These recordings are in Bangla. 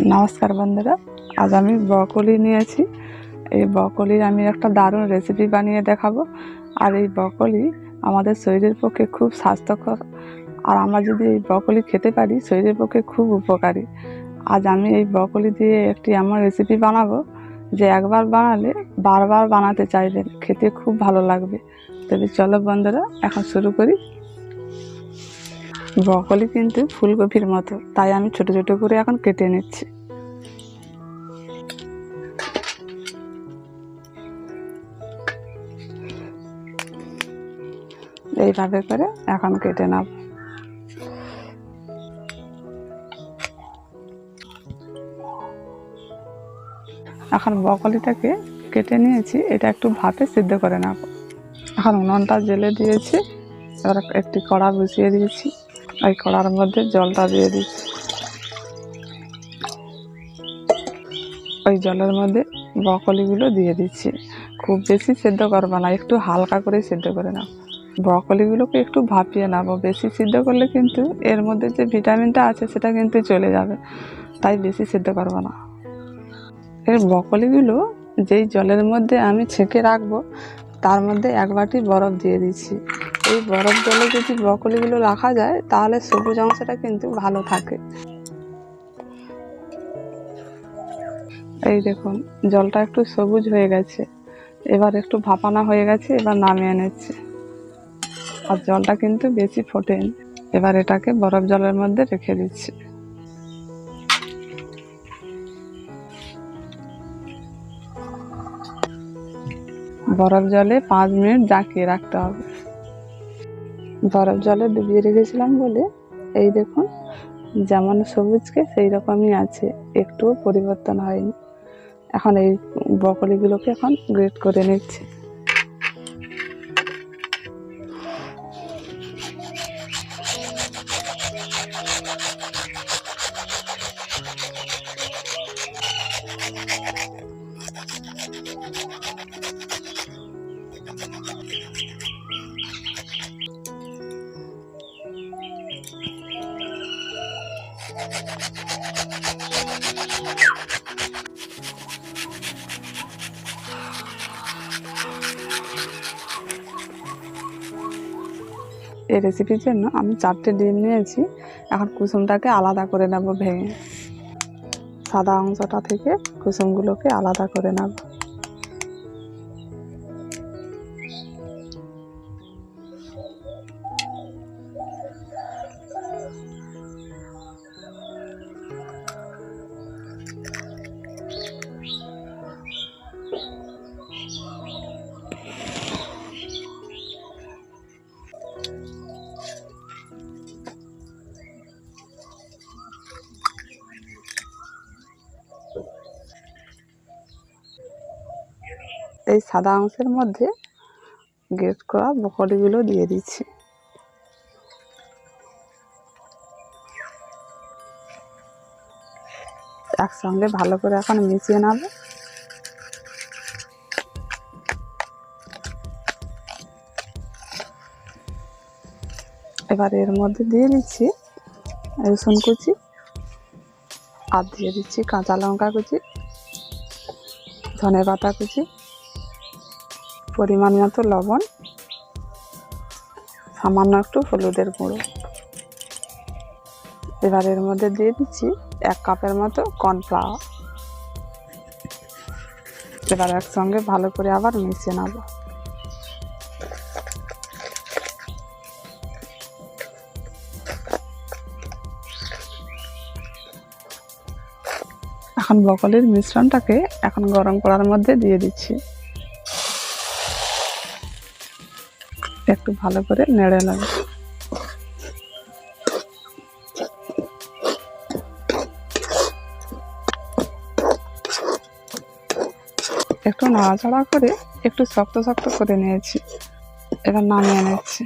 নমস্কার বন্ধুরা, আজ আমি ব্রকলি নিয়েছি এই ব্রকলির আমি একটা দারুণ রেসিপি বানিয়ে দেখাবো। আর এই ব্রকলি আমাদের শরীরের পক্ষে খুব স্বাস্থ্যকর। আর আমরা যদি এই ব্রকলি খেতে পারি, শরীরের পক্ষে খুব উপকারী। আজ আমি এই ব্রকলি দিয়ে একটি এমন রেসিপি বানাবো যে একবার বানালে বারবার বানাতে চাইবেন, খেতে খুব ভালো লাগবে। তবে চলো বন্ধুরা, এখন শুরু করি। ব্রকলি কিন্তু ফুলকপির মতো। তাই আমি ছোট ছোট করে এখন কেটে নিচ্ছি। এইভাবে করে এখন কেটে নেব। এখন ব্রকলিটাকে কেটে নিয়েছি। এটা একটু ভাপে সিদ্ধ করে নেব। এখন উনুনটা জেলে দিয়েছি। এবার একটি কড়া বসিয়ে দিয়েছি। ওই কড়ার মধ্যে জলটা দিয়ে দিচ্ছি ওই জলের মধ্যে ব্রকলিগুলো দিয়ে দিচ্ছি। খুব বেশি সেদ্ধ করব না, একটু হালকা করে সেদ্ধ করে নাও। ব্রকলিগুলোকে একটু ভাপিয়ে নেব, বেশি সিদ্ধ করলে কিন্তু এর মধ্যে যে ভিটামিনটা আছে সেটা কিন্তু চলে যাবে, তাই বেশি সিদ্ধ করব না। এর ব্রকলিগুলো যেই জলের মধ্যে আমি ছেঁকে রাখব, তার মধ্যে এক বাটি বরফ দিয়ে দিচ্ছি। এই বরফ জলে যদি ব্রকলিগুলো রাখা যায়, তাহলে সবুজ অংশটা কিন্তু ভালো থাকে। এই দেখুন, জলটা একটু সবুজ হয়ে গেছে। এবার একটু ভাপানা হয়ে গেছে, এবার নামিয়ে নিচ্ছে। আর জলটা কিন্তু বেশি ফোটেনি এবার এটাকে বরফ জলের মধ্যে রেখে দিচ্ছি। বরফ জলে পাঁচ মিনিট জাকিয়ে রাখতে হবে। বরফ জলে ডুবিয়ে রেখেছিলাম বলে, এই দেখুন, যেমন সবুজকে সেই রকমই আছে, একটুও পরিবর্তন হয়নি। এখন এই বকলিগুলোকে এখন গ্রেট করে নিচ্ছি। এই রেসিপির জন্য আমি চারটে ডিম নিয়েছি। এখন কুসুমটাকে আলাদা করে নেব ভেঙে। সাদা অংশটা থেকে কুসুমগুলোকে আলাদা করে নেব। এই সাদা অংশের মধ্যে গ্রেট করা বকলিগুলো দিয়ে দিচ্ছি। একসঙ্গে ভালো করে এখন মিশিয়ে নেব। এবার এর মধ্যে দিয়ে দিচ্ছি রসুন কুচি আর দিয়ে দিচ্ছি কাঁচা লঙ্কা কুচি ধনে পাতা কুচি। পরিমাণ মতো লবণ, সামান্য একটু হলুদের গুঁড়ো। এবার এর মধ্যে দিয়ে দিচ্ছি এক কাপের মতো কর্নফ্লাওয়ার। এবার একসঙ্গে ভালো করে আবার মিশিয়ে নেব। এখন বকলের মিশ্রণটাকে এখন গরম করার মধ্যে দিয়ে দিচ্ছি। একটু ভালো করে নেড়ে নেব। একটু নাড়াচাড়া করে একটু শক্ত শক্ত করে নিয়েছি। এবার নামিয়ে নিচ্ছি।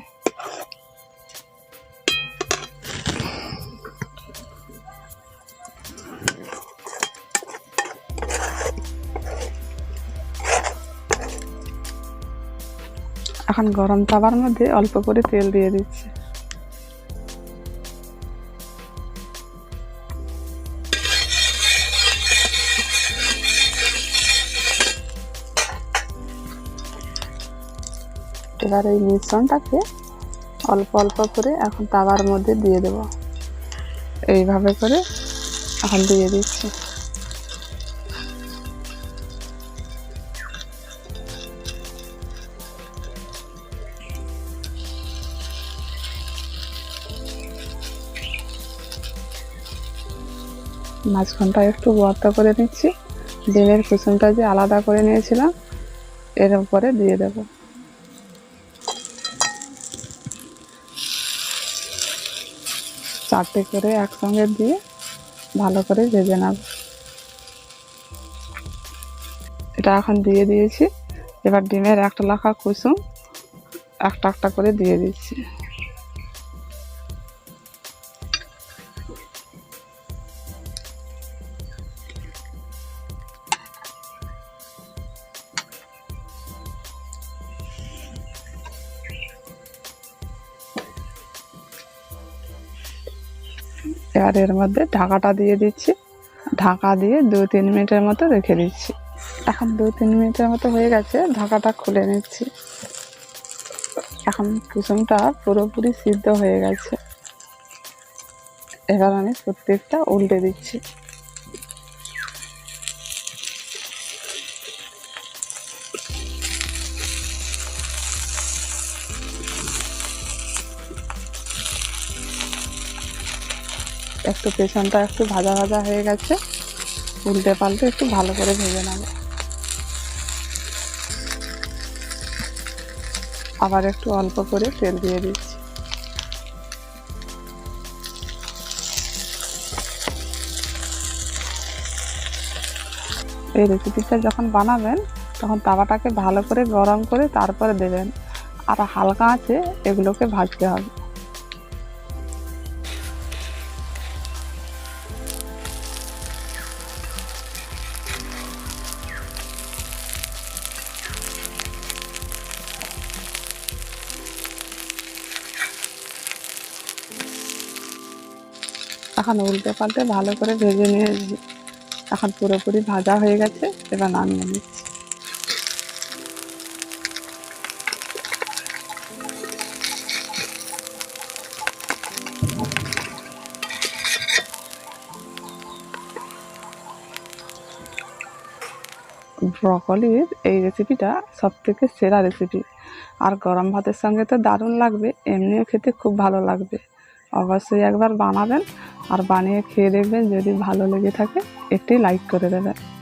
এখন গরম তাবার মধ্যে অল্প করে তেল দিয়ে দিচ্ছি। এবার এই মিশ্রণটাকে অল্প অল্প করে এখন তাওয়ার মধ্যে দিয়ে দেব। এইভাবে করে এখন দিয়ে দিচ্ছি। মাঝখানটা একটু বর্ত করে নিচ্ছি। ডিমের কুসুমটা যে আলাদা করে নিয়েছিলাম, এর উপরে দিয়ে দেব। চারটে করে একসঙ্গে দিয়ে ভালো করে ভেজে নেব। এটা এখন দিয়ে দিয়েছি। এবার ডিমের একটা লাখা কুসুম একটা একটা করে দিয়ে দিচ্ছি। এবার এর মধ্যে ঢাকাটা দিয়ে দিচ্ছি। ঢাকা দিয়ে দু তিন মিনিটের মতো রেখে দিচ্ছি। এখন দু তিন মিনিটের মতো হয়ে গেছে, ঢাকাটা খুলে নিচ্ছি। এখন কুসুমটা পুরোপুরি সিদ্ধ হয়ে গেছে। এবার আমি প্রত্যেকটা উল্টে দিচ্ছি। একটু পেছনটা একটু ভাজা ভাজা হয়ে গেছে। উল্টে পাল্টে একটু ভালো করে ভেজে নেব। আবার একটু অল্প করে তেল দিয়ে দিচ্ছি। এই রেসিপিটা যখন বানাবেন, তখন তাওয়াটাকে ভালো করে গরম করে তারপরে দেবেন। আর হালকা আছে, এগুলোকে ভাজতে হবে। এখন উল্টে পাল্টে ভালো করে ভেজে নিয়েছি এখন পুরোপুরি ভাজা হয়ে গেছে, এবার নামিয়ে নিচ্ছি। ব্রকলির এই রেসিপিটা সব থেকে সেরা রেসিপি আর গরম ভাতের সঙ্গে তো দারুণ লাগবে, এমনিও খেতে খুব ভালো লাগবে। অবশ্যই একবার বানাবেন আর বানিয়ে খেয়ে দেখবেন যদি ভালো লেগে থাকে, একটি লাইক করে দেবেন।